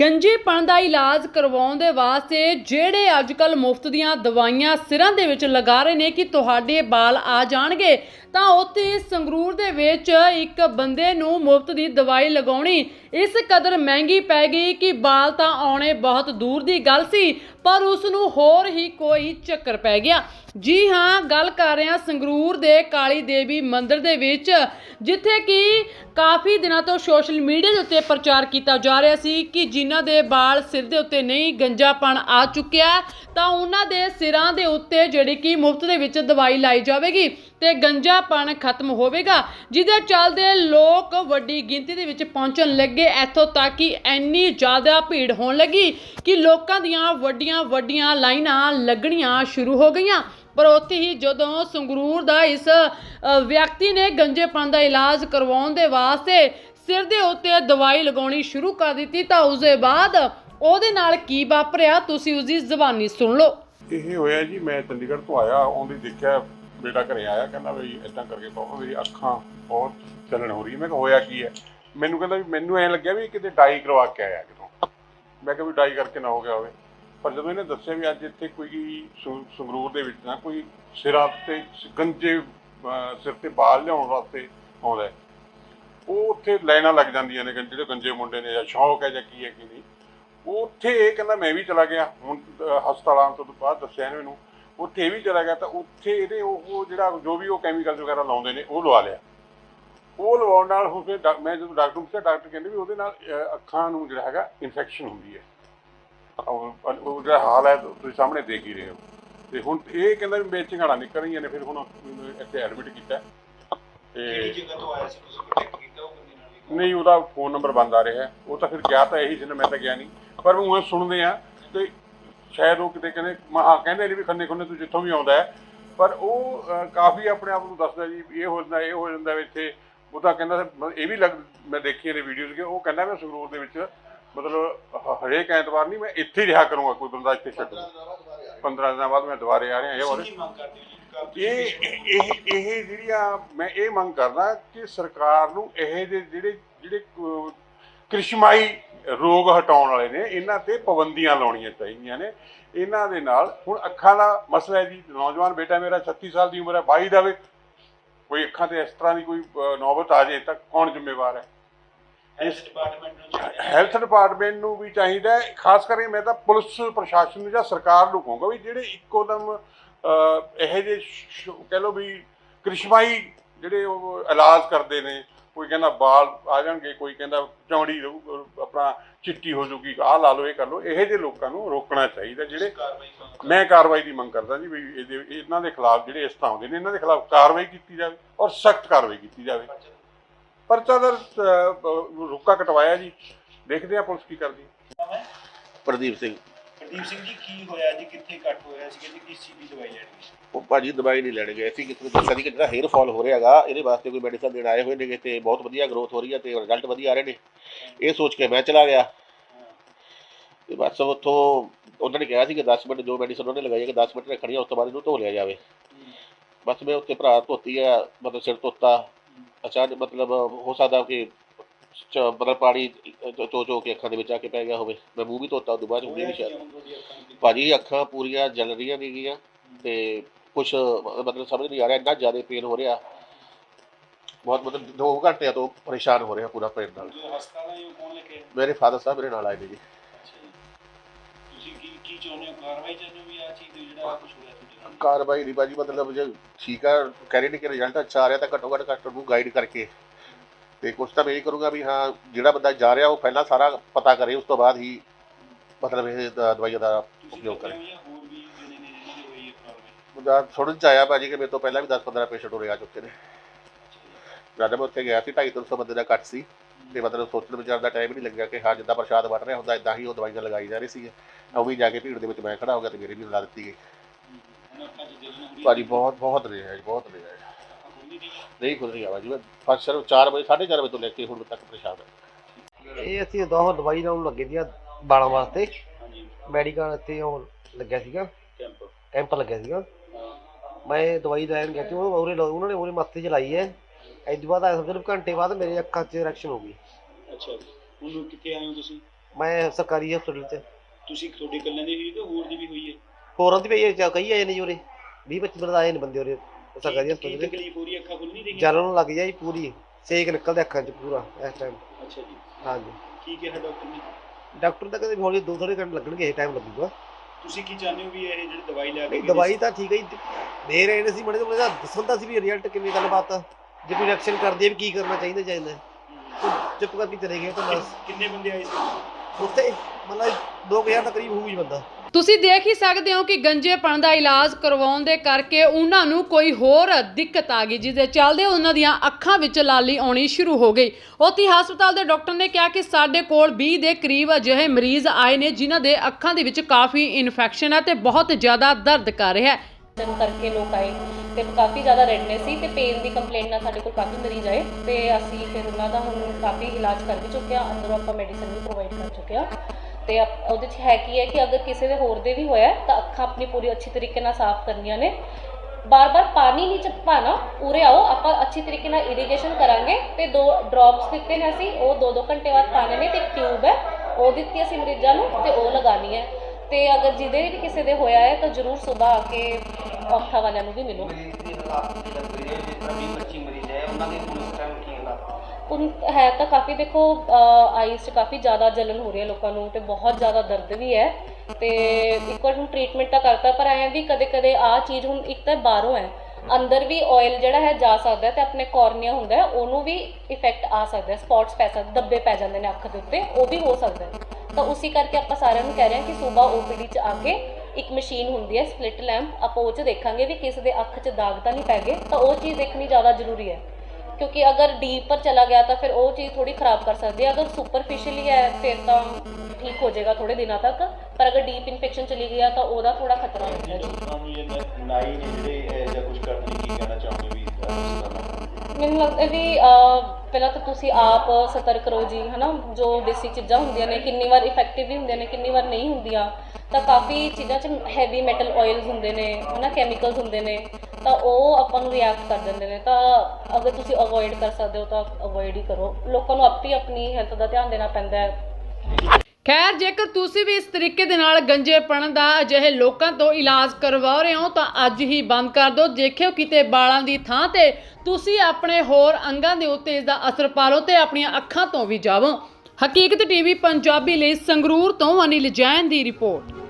ਗੰਜੇਪਣ ਦਾ ਇਲਾਜ ਕਰਵਾਉਣ ਦੇ ਵਾਸਤੇ ਜਿਹੜੇ ਅੱਜਕੱਲ ਮੁਫਤ ਦੀਆਂ ਦਵਾਈਆਂ ਸਿਰਾਂ ਦੇ ਵਿੱਚ ਲਗਾ ਰਹੇ ਨੇ ਕਿ ਤੁਹਾਡੇ ਬਾਲ ਆ ਜਾਣਗੇ, ਤਾਂ ਉੱਥੇ ਸੰਗਰੂਰ ਦੇ ਵਿੱਚ ਇੱਕ ਬੰਦੇ ਨੂੰ ਮੁਫਤ ਦੀ ਦਵਾਈ ਲਗਾਉਣੀ ਇਸ ਕਦਰ ਮਹਿੰਗੀ ਪੈ ਗਈ ਕਿ ਬਾਲ ਤਾਂ ਆਉਣੇ ਬਹੁਤ ਦੂਰ ਦੀ ਗੱਲ ਸੀ ਪਰ ਉਸ ਨੂੰ ਹੋਰ ਹੀ ਕੋਈ ਚੱਕਰ ਪੈ ਗਿਆ। ਜੀ ਹਾਂ, ਗੱਲ ਕਰ ਰਹੇ ਹਾਂ ਸੰਗਰੂਰ ਦੇ ਕਾਲੀ ਦੇਵੀ ਮੰਦਿਰ ਦੇ ਵਿੱਚ, ਜਿੱਥੇ ਕਿ ਕਾਫੀ ਦਿਨਾਂ ਤੋਂ ਸੋਸ਼ਲ ਮੀਡੀਆ ਦੇ ਉੱਤੇ ਪ੍ਰਚਾਰ ਕੀਤਾ ਜਾ ਰਿਹਾ ਸੀ ਕਿ ਜਿਨ੍ਹਾਂ ਦੇ ਵਾਲ ਸਿਰ ਦੇ ਉੱਤੇ ਨਹੀਂ, ਗੰਜਾਪਣ ਆ ਚੁੱਕਿਆ ਤਾਂ ਉਹਨਾਂ ਦੇ ਸਿਰਾਂ ਦੇ ਉੱਤੇ ਜਿਹੜੀ ਕਿ ਮੁਫਤ ਦੇ ਵਿੱਚ ਦਵਾਈ ਲਾਈ ਜਾਵੇਗੀ। ਤੇ ਗੰਜਾਪਣ ਖਤਮ ਹੋਵੇਗਾ, ਜਿਹਦੇ ਚੱਲਦੇ ਲੋਕ ਵੱਡੀ ਗਿਣਤੀ ਦੇ ਵਿੱਚ ਪਹੁੰਚਣ ਲੱਗੇ ਇੱਥੋਂ ਤੱਕ ਕਿ ਇੰਨੀ ਜ਼ਿਆਦਾ ਭੀੜ ਹੋਣ ਲੱਗੀ ਕਿ ਲੋਕਾਂ ਦੀਆਂ ਵੱਡੀਆਂ ਵੱਡੀਆਂ ਲਾਈਨਾਂ ਲੱਗਣੀਆਂ ਸ਼ੁਰੂ ਹੋ ਗਈਆਂ। ਪਰ ਉੱਥੇ ਹੀ ਜਦੋਂ ਸੰਗਰੂਰ ਦਾ ਇਸ ਵਿਅਕਤੀ ਨੇ ਗੰਜੇਪਣ ਦਾ ਇਲਾਜ ਕਰਵਾਉਣ ਦੇ ਵਾਸਤੇ ਸਿਰ ਦੇ ਉੱਤੇ ਦਵਾਈ ਲਗਾਉਣੀ ਸ਼ੁਰੂ ਕਰ ਦਿੱਤੀ ਤਾਂ ਉਸ ਦੇ ਬਾਅਦ ਉਹਦੇ ਨਾਲ ਕੀ ਵਾਪਰਿਆ, ਤੁਸੀਂ ਉਸ ਦੀ ਜ਼ੁਬਾਨੀ ਸੁਣ ਲਓ। ਇਹ ਹੋਇਆ ਜੀ, ਮੈਂ ਚੰਡੀਗੜ੍ਹ ਤੋਂ ਆਇਆ ਆਉਂਦੀ ਦੇਖਿਆ ਬੇਟਾ ਘਰੇ ਆਇਆ, ਕਹਿੰਦਾ ਵੀ ਇਦਾਂ ਕਰਕੇ ਕਹੋ ਮੇਰੀ ਅੱਖਾਂ ਬਹੁਤ ਚੱਲਣ ਹੋ ਰਹੀ ਹੈ ਮੈਂ ਕਿਹਾ, ਹੋਇਆ ਕੀ ਹੈ? ਮੈਨੂੰ ਕਹਿੰਦਾ ਵੀ ਮੈਨੂੰ ਐਂ ਲੱਗਿਆ ਵੀ ਕਿਤੇ ਡਾਈ ਕਰਵਾ ਕੇ ਆਇਆ ਕਿਤੋਂ। ਮੈਂ ਕਿਹਾ ਵੀ ਡਾਈ ਕਰਕੇ ਨਾ ਹੋ ਗਿਆ ਹੋਵੇ। ਪਰ ਜਦੋਂ ਇਹਨੇ ਦੱਸਿਆ ਵੀ ਅੱਜ ਇੱਥੇ ਕੋਈ ਸੰਗ- ਸੰਗਰੂਰ ਦੇ ਵਿੱਚ ਨਾ ਕੋਈ ਸਿਰਾਂ ਤੇ ਗੰਜੇ ਸਿਰ ਤੇ ਬਾਲ ਲਿਆਉਣ ਵਾਸਤੇ ਆਉਂਦਾ ਉਹ ਉੱਥੇ ਲਾਈਨਾਂ ਲੱਗ ਜਾਂਦੀਆਂ ਨੇ, ਗੰ- ਜਿਹੜੇ ਗੰਜੇ ਮੁੰਡੇ ਨੇ ਜਾਂ ਸ਼ੌਕ ਹੈ ਜਾਂ ਕੀ ਹੈ ਕੀ ਨਹੀਂ। ਉਹ ਉੱਥੇ ਇਹ ਕਹਿੰਦਾ ਮੈਂ ਵੀ ਚਲਾ ਗਿਆ। ਹੁਣ ਹਸਪਤਾਲਾਂ ਤੋਂ ਬਾਅਦ ਦੱਸਿਆ ਇਹਨੇ ਮੈਨੂੰ ਉੱਥੇ ਵੀ ਚਲਾ ਗਿਆ ਤਾਂ ਉੱਥੇ ਇਹਦੇ ਉਹ ਜਿਹੜਾ ਜੋ ਵੀ ਉਹ ਕੈਮੀਕਲ ਵਗੈਰਾ ਲਾਉਂਦੇ ਨੇ ਉਹ ਲਵਾ ਲਿਆ। ਉਹ ਲਵਾਉਣ ਨਾਲ ਹੁਣ ਫਿਰ ਡਾ- ਮੈਂ ਜਦੋਂ ਡਾਕਟਰ ਨੂੰ ਪੁੱਛਿਆ ਡਾਕਟਰ ਕਹਿੰਦੇ ਵੀ ਉਹਦੇ ਨਾਲ ਅਹ, ਅੱਖਾਂ ਨੂੰ ਜਿਹੜਾ ਹੈਗਾ ਇਨਫੈਕਸ਼ਨ ਹੁੰਦੀ ਹੈ। ਉਹ ਉਹ ਜਿਹੜਾ ਹਾਲ ਹੈ ਤੁਸੀਂ ਸਾਹਮਣੇ ਦੇਖ ਹੀ ਰਹੇ ਹੋ। ਤੇ ਹੁਣ ਇਹ ਕਹਿੰਦਾ ਵੀ ਮੇਚਿੰਗਾਣਾ ਨਿਕਲ ਰਹੀਆਂ ਨੇ ਫਿਰ ਹੁਣ ਮੈਨੂੰ ਇੱਥੇ ਐਡਮਿਟ ਕੀਤਾ। ਕਿਹੜੀ ਤੇ ਜਗ੍ਹਾ ਤੋਂ ਆਇਆ ਸੀ? ਤੁਸੀਂ ਕੰਟੈਕਟ ਕੀਤਾ ਉਹ ਬੰਦੇ ਨਾਲ ਵੀ? ਨਹੀਂ ਉਹਦਾ ਫੋਨ ਨੰਬਰ ਬੰਦ ਆ ਰਿਹਾ। ਹੈ। ਉਹ ਤਾਂ ਫਿਰ ਗਿਆ ਤਾਂ ਇਹੀ ਸੀ ਨਾ ਮੈਂ ਤਾਂ ਗਿਆ ਨਹੀਂ। ਪਰ ਉਹ ਸੁਣਦੇ ਆ ਤੇ ਸ਼ਾਇਦ ਉਹ ਕਿਤੇ ਕਹਿੰਦੇ ਮਹਾ ਕਹਿੰਦੇ ਨੇ ਵੀ ਖੰਨੇ ਖੁੰਨੇ ਤੋਂ ਜਿੱਥੋਂ ਵੀ ਆਉਂਦਾ ਪਰ ਉਹ ਕਾਫੀ ਆਪਣੇ ਆਪ ਨੂੰ ਦੱਸਦਾ ਜੀ ਇਹ ਹੋ ਜਾਂਦਾ ਇਹ ਹੋ ਜਾਂਦਾ ਇੱਥੇ। ਉਹ ਤਾਂ ਕਹਿੰਦਾ ਇਹ ਵੀ ਲੱਗ ਮੈਂ ਦੇਖੀ ਨੇ ਵੀਡੀਓਜ਼ ਕਿ ਉਹ ਕਹਿੰਦਾ ਮੈਂ ਸੰਗਰੂਰ ਦੇ ਵਿੱਚ ਮਤਲਬ ਹਰੇਕ ਐਤਵਾਰ ਨਹੀਂ ਮੈਂ ਇੱਥੇ ਹੀ ਰਿਹਾ ਕਰੂੰਗਾ ਕੋਈ ਬੰਦਾ ਇੱਥੇ ਛੱਡ 15 ਦਿਨਾਂ ਬਾਅਦ ਮੈਂ ਦੁਬਾਰੇ ਆ ਰਿਹਾ ਇਹ ਤੁਸੀਂ ਵਾਲੇ। ਕੀ ਮੰਗ ਕਰਦੇ ਹੋ ਜੀ ਕਰ ਤੁਸੀਂ ਇਹ ਇਹ ਇਹ ਜਿਹੜੀਆਂ ਮੈਂ ਇਹ ਮੰਗ ਕਰਦਾ ਕਿ ਸਰਕਾਰ ਨੂੰ ਇਹ ਜਿਹੇ ਜਿਹੜੇ ਜਿਹੜੇ ਕ੍ਰਿਸ਼ਮਾਈ ਰੋਗ ਹਟਾਉਣ ਵਾਲੇ ਨੇ ਇਹਨਾਂ ਤੇ ਪਾਬੰਦੀਆਂ ਲਾਉਣੀਆਂ ਚਾਹੀਦੀਆਂ ਨੇ। ਇਹਨਾਂ ਦੇ ਨਾਲ ਹੁਣ ਅੱਖਾਂ ਦਾ ਮਸਲਾ ਹੈ ਜੀ ਨੌਜਵਾਨ ਬੇਟਾ ਮੇਰਾ 36 ਸਾਲ ਦੀ ਉਮਰ ਹੈ 22 ਦਾ ਵੇ। ਕੋਈ ਅੱਖਾਂ ਤੇ ਇਸ ਤਰ੍ਹਾਂ ਦੀ ਕੋਈ ਨੌਬਤ ਆ ਜਾਏ ਤਾਂ ਕੌਣ ਜ਼ਿੰਮੇਵਾਰ ਹੈ? ਹੈਲਥ ਡਿਪਾਰਟਮੈਂਟ ਨੂੰ ਚਾਹੀਦਾ ਹੈਲਥ ਡਿਪਾਰਟਮੈਂਟ ਨੂੰ ਵੀ ਚਾਹੀਦਾ ਖਾਸ ਕਰਕੇ ਮੈਂ ਤਾਂ ਪੁਲਿਸ ਪ੍ਰਸ਼ਾਸਨ ਨੂੰ ਜਾਂ ਸਰਕਾਰ ਨੂੰ ਕਹੂੰਗਾ ਵੀ ਜਿਹੜੇ ਇੱਕੋ ਦਮ ਇਹੋ ਸ਼- ਕਹਿ ਲਓ ਵੀ ਕ੍ਰਿਸ਼ਮਾਈ ਜਿਹੜੇ ਉਹ ਇਲਾਜ ਕਰਦੇ ਨੇ ਕੋਈ ਕਹਿੰਦਾ ਬਾਲ ਆ ਜਾਣਗੇ, ਕੋਈ ਕਹਿੰਦਾ ਚਮੜੀ ਰਹੂ ਆਪਣਾ ਚਿੱਟੀ ਹੋ ਜੂਗੀ, ਆਹ ਲਾ ਲਓ, ਇਹ ਕਰ ਲਓ, ਇਹੋ ਜਿਹੇ ਲੋਕਾਂ ਨੂੰ ਰੋਕਣਾ ਚਾਹੀਦਾ, ਜਿਹੜੇ ਮੈਂ ਕਾਰਵਾਈ ਦੀ ਮੰਗ ਕਰਦਾ ਜੀ ਵੀ ਇਹਦੇ, ਇਹਨਾਂ ਦੇ ਖਿਲਾਫ ਜਿਹੜੇ ਇਸ ਤਰ੍ਹਾਂ ਹੁੰਦੇ ਨੇ, ਇਹਨਾਂ ਦੇ ਖਿਲਾਫ ਕਾਰਵਾਈ ਕੀਤੀ ਜਾਵੇ ਔਰ ਸਖਤ ਕਾਰਵਾਈ ਕੀਤੀ ਜਾਵੇ। ਪਰਚਾ ਦਾ ਰੁੱਕਾ ਕਟਵਾਇਆ ਜੀ। ਦੇਖਦੇ ਆ ਪੁਲਿਸ ਕੀ ਕਰਦੀ ਪ੍ਰਦੀਪ ਸਿੰਘ। ਪ੍ਰਦੀਪ ਸਿੰਘ ਜੀ, ਕੀ ਹੋਇਆ ਜੀ? ਕਿੱਥੇ ਕੱਟ ਹੋਇਆ ਸੀ ਕਿ ਕਿਸ ਚੀਜ਼ ਦੀ ਦਵਾਈ ਲੈਣੀ ਸੀ? ਉਹ ਭਾਜੀ ਦਵਾਈ ਨਹੀਂ ਲੈਣ ਗਏ ਸੀ ਕਿਸੇ ਨੂੰ ਦੱਸਿਆ ਸੀ ਕਿ ਜਿਹੜਾ ਹੇਅਰ ਫਾਲ ਹੋ ਰਿਹਾ ਇਹਦੇ ਵਾਸਤੇ ਕੋਈ ਮੈਡੀਸਨ ਦੇਣ ਆਏ ਹੋਏ ਨੇਗੇ ਤੇ ਬਹੁਤ ਵਧੀਆ ਗਰੋਥ ਹੋ ਰਹੀ ਹੈ ਤੇ ਰਿਜ਼ਲਟ ਵਧੀਆ ਆ ਰਹੇ ਨੇ। ਇਹ ਸੋਚ ਕੇ ਮੈਂ ਚਲਾ ਗਿਆ। ਤੇ ਬਸ ਉੱਥੋਂ ਉਹਨਾਂ ਨੇ ਕਿਹਾ ਸੀ ਕਿ 10 ਮਿੰਟ ਜੋ ਮੈਡੀਸਨ ਉਹਨੇ ਲਗਾਈ ਹੈ ਕਿ 10 ਮਿੰਟ ਰੱਖਣੀ ਆ ਉਸ ਤੋਂ ਬਾਅਦ ਇਹਨੂੰ ਧੋ ਲਿਆ ਜਾਵੇ। ਬਸ ਮੈਂ ਉੱਥੇ ਭਰਾ ਧੋਤੀ ਆ ਮਤਲਬ ਸਿਰ ਧੋਤਾ। ਅਚਾਨਕ ਮਤਲਬ ਹੋ ਸਕਦਾ ਕਿ ਮਤਲਬ ਪਾਣੀ ਚੋ ਚੋ ਕੇ ਅੱਖਾਂ ਦੇ ਵਿੱਚ ਆ ਕੇ ਪੈ ਗਿਆ ਹੋਵੇ। ਮੈਂ ਮੂੰਹ ਵੀ ਧੋਤਾ ਉਦੋਂ ਬਾਅਦ ਹੁੰਦੀ ਸ਼ਾਇਦ। ਭਾਜੀ ਅੱਖਾਂ ਪੂਰੀਆਂ ਜਲ ਰਹੀਆਂ ਨੇਗੀਆਂ ਤੇ ਕੁਛ ਮਤਲਬ ਸਮਝ ਨਹੀਂ ਆ ਰਿਹਾ ਇੰਨਾ ਜ਼ਿਆਦਾ ਪੇਨ ਹੋ ਰਿਹਾ। ਬਹੁਤ ਮਤਲਬ 2 ਘੰਟਿਆਂ ਤੋਂ ਪਰੇਸ਼ਾਨ ਹੋ ਰਿਹਾ ਪੂਰਾ ਪੇਨ ਨਾਲ? ਮੇਰੇ ਫਾਦਰ ਸਾਹਿਬ ਮੇਰੇ ਨਾਲ ਆਏ ਨੇ ਜੀ। ਕਾਰਵਾਈ ਦੀ ਕੁਝ ਭਾਜੀ ਮਤਲਬ ਜੇ ਠੀਕ ਆ ਕਹਿ ਰਹੇ ਨੇ ਕਿ ਰਿਜ਼ਲਟ ਅੱਛਾ ਆ ਰਿਹਾ ਤਾਂ ਘੱਟੋ ਘੱਟ ਘੱਟ ਨੂੰ ਗਾਈਡ ਕਰਕੇ। ਤੇ ਕੁਛ ਤਾਂ ਮੈਂ ਇਹ ਕਰੂੰਗਾ ਵੀ ਹਾਂ ਜਿਹੜਾ ਬੰਦਾ ਜਾ ਰਿਹਾ ਉਹ ਪਹਿਲਾਂ ਸਾਰਾ ਪਤਾ ਕਰੇ ਉਸ ਤੋਂ ਬਾਅਦ ਹੀ ਮਤਲਬ ਇਹ ਦ- ਦਵਾਈਆਂ ਦਾ ਉਪਯੋਗ ਕਰੇ। ਹੋਰ ਵੀ ਜਿਹੜੇ ਨੇ ਜਿਹਨਾਂ ਦੀ ਹੋਈ ਹੈ ਪ੍ਰੋਬਲਮ ਮੁੰਡਾ ਸੁਣਨ ਚ ਆਇਆ ਭਾਜੀ ਕਿ ਮੇਰੇ ਤੋਂ ਪਹਿਲਾਂ ਵੀ 10 15 ਪੇਸ਼ੈਂਟ ਉਰੇ ਆ ਚੁੱਕੇ ਨੇ। ਜਦ ਮੈਂ ਉੱਥੇ ਗਿਆ ਸੀ 250 ਬੰਦੇ ਦਾ ਕੱਟ ਸੀ। ਤੇ ਮਤਲਬ ਸੋਚਣ ਵਿਚਾਰ ਦਾ ਟਾਈਮ ਨਹੀਂ ਲੱਗਿਆ ਕਿ ਹਾਂ ਜਿੱਦਾਂ ਪ੍ਰਸ਼ਾਦ ਵੰਡ ਰਿਹਾ ਹੁੰਦਾ ਇਦਾਂ ਹੀ ਉਹ ਦਵਾਈਆਂ ਲਗਾਈ ਜਾ ਰਹੀ ਸੀ ਉਹ ਵੀ ਜਾ ਕੇ ਭੀੜ ਦੇ ਵਿੱਚ ਮੈਂ ਖੜਾ ਹੋ ਗਿਆ ਤੇ ਮੇਰੀ ਵੀ ਲਾ ਦਿੱਤੀ ਗਈ। ਰਹੀ ਹੈ ਭਾਜੀ ਬਹੁਤ ਬਹੁਤ ਰਿਹਾ ਹੈ ਜੀ, ਬਹੁਤ ਰਿਹਾ ਨਹੀਂ ਹੈ ਖੁੱਲ ਰਹੀ ਆ ਭਾਜੀ ਮੈਂ ਫਸਟ ਸਿਰਫ 4 ਵਜੇ 4:30 ਵਜੇ ਤੋਂ ਲੈ ਕੇ ਹੁਣ ਤੱਕ ਪਰੇਸ਼ਾਨ ਹਾਂ। ਇਹ ਅਸੀਂ ਦੋ ਦਵਾਈ ਲਾਉਣ ਲੱਗੇ ਸੀਗਾ ਬਾਲਾਂ ਵਾਸਤੇ। ਹਾਂਜੀ। ਮੈਡੀਕਲ ਇੱਥੇ ਉਹ ਲੱਗਿਆ ਸੀਗਾ। ਕੈਂਪ। ਕੈਂਪ ਲੱਗਿਆ ਸੀਗਾ। ਮੈਂ ਦਵਾਈ ਲੈਣ ਗਿਆ ਸੀ ਉਹ ਉਹਨੇ ਲਾ- ਉਹਨਾਂ ਨੇ ਉਹਨੇ ਮੱਥੇ 'ਚ ਲਾਈ ਹੈ। ਤੋਂ ਬਾਅਦ ਆਇਆ ਸਮਝ ਲਓ ਘੰਟੇ ਬਾਅਦ ਮੇਰੇ ਅੱਖਾਂ 'ਚ ਰਿਐਕਸ਼ਨ ਹੋ ਗਈ। ਅੱਛਾ ਜੀ। ਹੁਣ ਕਿੱਥੇ ਆਏ ਹੋ ਤੁਸੀਂ? ਮੈਂ ਸਰਕਾਰੀ 'ਚ। ਤੁਸੀਂ ਤੁਹਾਡੇ ਇਕੱਲਿਆਂ ਦੀ ਹੋਈ ਕਿ ਹੋਰ ਦੀ ਵੀ ਹੋਈ ਹੈ? ਹੋਰਾਂ ਦੀ ਵੀ ਇਹ ਕਈ ਆਏ ਨੇ ਜੀ ਉਰੇ। 20 25 ਬੰਦੇ ਆਏ ਨੇ ਬੰਦੇ ਉਰੇ। ਸਰਕਾਰੀ ਕੀ ਹਸਪਤਾਲ ਤਕਲੀਫ ਹੋ ਰਹੀ ਹੈ ਅੱਖਾਂ ਖੁੱਲ ਨਹੀਂ ਰਹੀਆਂ? ਜਲਨ ਲੱਗ ਜਾਈ ਪੂਰੀ। ਸੇਕ ਨਿਕਲਦਾ ਅੱਖਾਂ 'ਚ ਪੂਰਾ ਇਸ ਟਾਈਮ ਅੱਛਾ ਜੀ। ਹਾਂਜੀ। ਕੀ ਕਿਹਾ ਡਾਕਟਰ ਨੇ? ਡਾਕਟਰ ਤਾਂ ਕਹਿੰਦੇ ਹੌਲੀ ਦੋ ਥੋੜੇ ਘੰਟੇ ਲੱਗਣਗੇ ਟਾਈਮ ਲੱਗੂਗਾ। ਤੁਸੀਂ ਕੀ ਚਾਹੁੰਦੇ ਹੋ ਵੀ ਇਹ ਜਿਹੜੀ ਦਵਾਈ ਲੈ ਕੇ ਨਹੀਂ ਗਏ ਦਵਾਈ ਤਾਂ ਠੀਕ ਹੈ ਜੀ। ਦੇ ਰਹੇ ਨੇ ਸੀ ਮੜੇ ਤੋਂ ਮੜੇ ਦੱਸਣ ਤਾਂ ਸੀ ਵੀ ਰਿਜ਼ਲਟ ਕਿਵੇਂ ਗੱਲਬਾਤ ਆ। ਜੇ ਕੋਈ ਰਿਐਕਸ਼ਨ ਕਰਦੀ ਹੈ ਵੀ ਕੀ ਕਰਨਾ ਚਾਹੀਦਾ ਚਾਹੀਦਾ। ਸੀ? ਚੁੱਪ ਕਰਕੇ ਚਲੇ ਗਏ ਤਾਂ ਬਸ। ਕਿੰਨੇ ਬੰਦੇ ਆਏ ਸੀ? ਉੱਥੇ ਮਤਲਬ 2000 ਦੇ ਕਰੀਬ ਹੋਊ ਜੀ ਬੰਦਾ। ਤੁਸੀਂ ਦੇਖ ਹੀ ਸਕਦੇ ਹੋ ਕਿ ਗੰਜੇਪਣ ਦਾ ਇਲਾਜ ਕਰਵਾਉਣ ਦੇ ਕਰਕੇ ਉਹਨਾਂ ਨੂੰ ਕੋਈ ਹੋਰ ਦਿੱਕਤ ਆ ਗਈ ਜਿਸ ਦੇ ਚੱਲਦੇ ਉਹਨਾਂ ਦੀਆਂ ਅੱਖਾਂ ਵਿੱਚ ਲਾਲੀ ਆਉਣੀ ਸ਼ੁਰੂ ਹੋ ਗਈ। ਉੱਥੇ ਹਸਪਤਾਲ ਦੇ ਡਾਕਟਰ ਨੇ ਕਿਹਾ ਕਿ ਸਾਡੇ ਕੋਲ 20 ਦੇ ਕਰੀਬ ਅਜਿਹੇ ਮਰੀਜ਼ ਆਏ ਨੇ, ਜਿਨ੍ਹਾਂ ਦੇ ਅੱਖਾਂ ਦੇ ਵਿੱਚ ਕਾਫੀ ਇਨਫੈਕਸ਼ਨ ਹੈ ਤੇ ਬਹੁਤ ਜ਼ਿਆਦਾ ਦਰਦ ਕਰ ਰਿਹਾ ਹੈ। ਦਨ ਕਰਕੇ ਲੋਕ ਆਏ ਤੇ ਕਾਫੀ ਜ਼ਿਆਦਾ ਰੈਡਨੈਸ ਸੀ ਤੇ ਪੇਨ ਦੀ ਕੰਪਲੇਂਟ ਨਾਲ ਸਾਡੇ ਕੋਲ ਕਾਫੀ ਮਰੀਜ਼ ਆਏ ਤੇ ਅਸੀਂ ਫਿਰ ਉਹਨਾਂ ਦਾ ਹੁਣ ਕਾਫੀ ਇਲਾਜ ਕਰ ਵੀ ਚੁੱਕੇ ਆ ਅੰਦਰੋਂ ਆਪਾਂ ਮੈਡੀਸਨ ਵੀ ਪ੍ਰੋਵਾਈਡ ਕਰ ਚੁੱਕਿਆ ਤੇ ਉਹਦੇ 'ਚ ਹੈ ਕੀ ਹੈ ਕਿ ਅਗਰ ਕਿਸੇ ਦੇ ਹੋਰ ਦੇ ਵੀ ਹੋਇਆ ਤਾਂ ਅੱਖਾਂ ਆਪਣੀ ਪੂਰੀ ਅੱਛੀ ਤਰੀਕੇ ਨਾਲ ਸਾਫ਼ ਕਰਨੀਆਂ ਨੇ। ਬਾਰ-ਬਾਰ ਪਾਣੀ ਨਹੀਂ ਚਪਾਣਾ ਉਰੇ ਆਓ, ਆਪਾਂ ਅੱਛੀ ਤਰੀਕੇ ਨਾਲ ਇਰੀਗੇਸ਼ਨ ਕਰਾਂਗੇ ਤੇ ਦੋ ਡ੍ਰੌਪਸ ਦਿੱਤੇ ਨੇ ਅਸੀਂ, ਉਹ 2-2 ਘੰਟੇ ਬਾਅਦ ਪਾਣੇ ਨੇ ਤੇ ਇੱਕ ਟਿਊਬ ਹੈ, ਉਹ ਦਿੱਤੀ ਅਸੀਂ ਮਰੀਜ਼ਾਂ ਨੂੰ ਤੇ ਉਹ ਲਗਾਣੀ ਹੈ। ਤੇ ਅਗਰ ਜਿਹਦੇ ਵੀ ਕਿਸੇ ਦੇ ਹੋਇਆ ਹੈ, ਤਾਂ ਜ਼ਰੂਰ ਸਵੇਰ ਆ ਕੇ ਅੱਖਾਂ ਵਾਲਿਆਂ ਨੂੰ ਵੀ ਮਿਲੋ। ਮਰੀਜ਼ ਦੀ ਹਾਲਾਤ ਦੀ ਗੱਲ ਜਿਸ ਤਰ੍ਹਾਂ 20 25 ਮਰੀਜ਼ ਹੈ ਉਹਨਾਂ ਦੇ ਉਨ ਹੈ ਤਾਂ ਕਾਫੀ ਦੇਖੋ ਆਈਸ 'ਚ ਕਾਫੀ ਜ਼ਿਆਦਾ ਜਲਨ ਹੋ ਰਹੀ ਹੈ ਲੋਕਾਂ ਨੂੰ ਤੇ ਬਹੁਤ ਜ਼ਿਆਦਾ ਦਰਦ ਵੀ ਹੈ ਤੇ ਇੱਕ ਵਾਰ ਹੁਣ ਟ੍ਰੀਟਮੈਂਟ ਤਾਂ ਕਰਤਾ, ਪਰ ਐਂ ਵੀ ਕਦੇ ਕਦੇ ਆ ਚੀਜ਼ ਹੁਣ ਇੱਕ ਤਾਂ ਬਾਹਰੋਂ ਹੈ, ਅੰਦਰ ਵੀ ਆਇਲ ਜਿਹੜਾ ਹੈ ਜਾ ਸਕਦਾ ਹੈ ਤੇ ਆਪਣੇ ਕੋਰਨੀਆ ਹੁੰਦਾ ਹੈ ਉਹਨੂੰ ਵੀ ਇਫੈਕਟ ਆ ਸਕਦਾ ਹੈ ਸਪੌਟਸ ਪੈ ਸਕਦੇ, ਦੱਬੇ ਪੈ ਜਾਂਦੇ ਨੇ ਅੱਖ ਦੇ ਉੱਤੇ, ਉਹ ਵੀ ਹੋ ਸਕਦਾ ਹੈ। ਤਾਂ ਉਸੇ ਕਰਕੇ ਆਪਾਂ ਸਾਰਿਆਂ ਨੂੰ ਕਹਿ ਰਹੇ ਹਾਂ ਕਿ ਸਵੇਰ ਓਪੀਡੀ 'ਚ ਆ ਕੇ ਇੱਕ ਮਸ਼ੀਨ ਹੁੰਦੀ ਹੈ ਸਪਲਿਟ ਲੈਂਪ ਆਪਾਂ ਉਹ 'ਚ ਦੇਖਾਂਗੇ ਵੀ ਕਿਸੇ ਦੇ ਅੱਖ 'ਚ ਦਾਗ ਤਾਂ ਨਹੀਂ ਪੈ ਗਏ, ਤਾਂ ਉਹ ਚੀਜ਼ ਦੇਖਣੀ ਜ਼ਿਆਦਾ ਜ਼ਰੂਰੀ ਹੈ। ਕਿਉਂਕਿ ਅਗਰ ਡੀਪ ਪਰ ਚਲਾ ਗਿਆ ਤਾਂ ਫਿਰ ਉਹ ਚੀਜ਼ ਥੋੜੀ ਖਰਾਬ ਕਰ ਸਕਦੀ ਹੈ। ਅਗਰ ਸੁਪਰਫਿਸ਼ੀਅਲੀ ਹੈ ਫਿਰ ਤਾਂ ਠੀਕ ਹੋ ਜਾਏਗਾ ਥੋੜੇ ਦਿਨਾਂ ਤੱਕ। ਪਰ ਅਗਰ ਡੀਪ ਇਨਫੈਕਸ਼ਨ ਚਲੀ ਗਿਆ ਤਾਂ ਉਹਦਾ ਥੋੜਾ ਖਤਰਾ ਹੁੰਦਾ ਹੈ। ਡਾਕਟਰਾਂ ਨੂੰ ਇਹ ਨਾਈ ਜਿਹੜੇ ਇਹ ਜਾਂ ਕੁਝ ਕਰਨ ਲਈ ਕੀ ਕਹਿਣਾ ਚਾਹੁੰਦੇ ਵੀ ਅਹ, ਇਸ ਤਰ੍ਹਾਂ ਦਾ? ਮੈਨੂੰ ਲੱਗਦਾ ਵੀ ਪਹਿਲਾਂ ਤਾਂ ਤੁਸੀਂ ਆਪ ਸਤਰਕ ਰਹੋ ਜੀ ਹਨਾ? ਜੋ ਬੇਸਿਕ ਚੀਜ਼ਾਂ ਹੁੰਦੀਆਂ ਨੇ ਕਿੰਨੀ ਵਾਰ ਇਫੈਕਟਿਵ ਵੀ ਹੁੰਦੀਆਂ ਨੇ ਕਿੰਨੀ ਵਾਰ ਨਹੀਂ ਹੁੰਦੀਆਂ ਤਾਂ ਕਾਫੀ ਚੀਜ਼ਾਂ 'ਚ ਹੈਵੀ ਮੈਟਲ ਆਇਲਸ ਹੁੰਦੇ ਨੇ ਹਨਾ? ਕੈਮੀਕਲਸ ਹੁੰਦੇ ਨੇ। ਤਾਂ ਉਹ ਆਪਾਂ ਨੂੰ ਰਿਐਕਟ ਕਰ ਦਿੰਦੇ ਨੇ। ਤਾਂ ਅਗਰ ਤੁਸੀਂ ਅਵੋਇਡ ਕਰ ਸਕਦੇ ਹੋ ਤਾਂ ਅਵੋਇਡ ਹੀ ਕਰੋ। ਲੋਕਾਂ ਨੂੰ ਆਪੇ ਆਪਣੀ ਹੈਲਥ ਦਾ ਧਿਆਨ ਦੇਣਾ ਪੈਂਦਾ ਹੈ। ਖੈਰ, ਜੇਕਰ ਤੁਸੀਂ ਵੀ ਇਸ ਤਰੀਕੇ ਦੇ ਨਾਲ ਗੰਜੇਪਣ ਦਾ ਅਜਿਹੇ ਲੋਕਾਂ ਤੋਂ ਇਲਾਜ ਕਰਵਾ ਰਹੇ ਹੋ, ਤਾਂ ਅੱਜ ਹੀ ਬੰਦ ਕਰ ਦਿਓ। ਦੇਖਿਓ ਕਿਤੇ ਬਾਲਾਂ ਦੀ ਥਾਂ ਤੇ ਤੁਸੀਂ ਆਪਣੇ ਹੋਰ ਅੰਗਾਂ ਦੇ ਉੱਤੇ ਇਸ ਦਾ ਅਸਰ ਪਾ ਲਓ ਤੇ ਆਪਣੀਆਂ ਅੱਖਾਂ ਤੋਂ ਵੀ ਜਾਵੋ। ਹਕੀਕਤ ਟੀਵੀ ਪੰਜਾਬੀ ਲਈ ਸੰਗਰੂਰ ਤੋਂ ਅਨਿਲ ਜੈਨ ਦੀ ਰਿਪੋਰਟ।